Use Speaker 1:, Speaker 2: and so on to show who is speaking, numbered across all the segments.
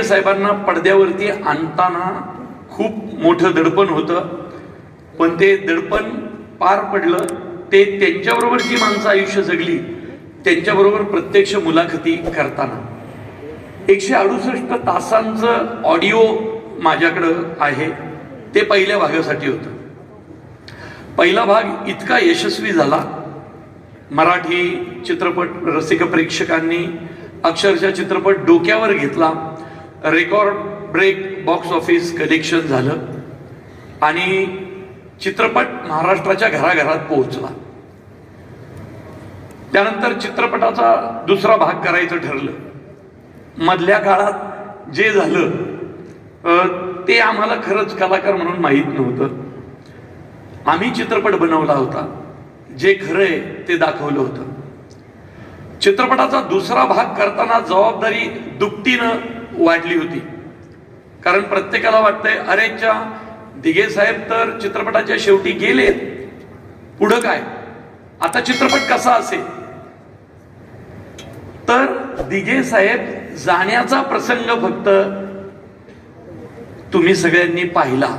Speaker 1: दिघे साहेबांना पडद्यावरती आणताना खूप मोठं दडपण होतं. पण ते दडपण पार पडलं. ते त्यांच्याबरोबर जी माणसं आयुष्य जगली त्यांच्याबरोबर प्रत्यक्ष मुलाखती करताना. एकशे अडुसष्ट तासांचं ऑडिओ माझ्याकडं आहे. ते पहिल्या भागासाठी होतं. पहिला भाग इतका यशस्वी झाला. मराठी चित्रपट रसिक प्रेक्षकांनी अक्षरशः चित्रपट डोक्यावर घेतला. Record break box office collection झालं आणि चित्रपट महाराष्ट्राच्या घराघरात पोहोचला. त्यानंतर चित्रपटाचा दुसरा भाग करायचं ठरलं. मधल्या काळात जे झालं ते आम्हाला खरंच कलाकार म्हणून माहीत नव्हतं. आम्ही चित्रपट बनवला होता. जे खरं आहे ते दाखवलं होतं. चित्रपटाचा दुसरा भाग करताना जबाबदारी दुपटीनं वाढली होती. कारण प्रत्येकाला वाटतंय अरेच्या दिघे साहेब तर चित्रपटाच्या शेवटी गेलेत. पुढं काय? आता चित्रपट कसा असेल? तर दिघे साहेब जाण्याचा प्रसंग फक्त तुम्ही सगळ्यांनी पाहिला.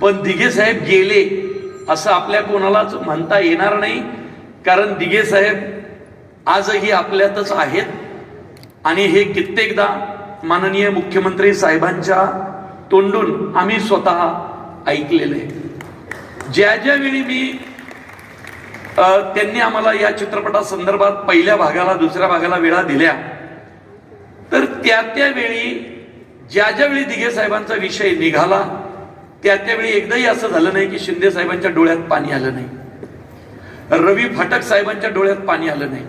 Speaker 1: पण दिघे साहेब गेले असं आपल्या कोणालाच म्हणता येणार नाही. कारण दिघे साहेब आजही आपल्यातच आहेत. आणि हे कित्येकदा माननीय मुख्यमंत्री साहेबांच्या तोंडून आम्ही स्वतः ऐकलेलं आहे. ज्या ज्या वेळी मी त्यांनी आम्हाला या चित्रपटा संदर्भात पहिल्या भागाला दुसऱ्या भागाला वेळा दिल्या तर त्या त्यावेळी ज्या ज्या वेळी दिघे साहेबांचा विषय निघाला त्या त्यावेळी एकदाही असं झालं नाही की शिंदे साहेबांच्या डोळ्यात पाणी आलं नाही. रवी फाटक साहेबांच्या डोळ्यात पाणी आलं नाही.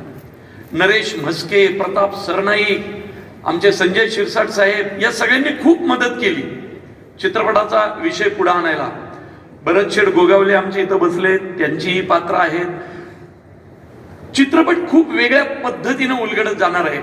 Speaker 1: नरेश म्हस्के प्रताप सरनाईक आमचे संजय शिरसाट साहेब या सगळ्यांनी खूप मदत केली. चित्रपटाचा विषय पुढे आणायला. भरत शेड गोगावले आमच्या इथं बसले त्यांचीही पात्र आहेत. चित्रपट खूप वेगळ्या पद्धतीनं उलगडत जाणार आहे.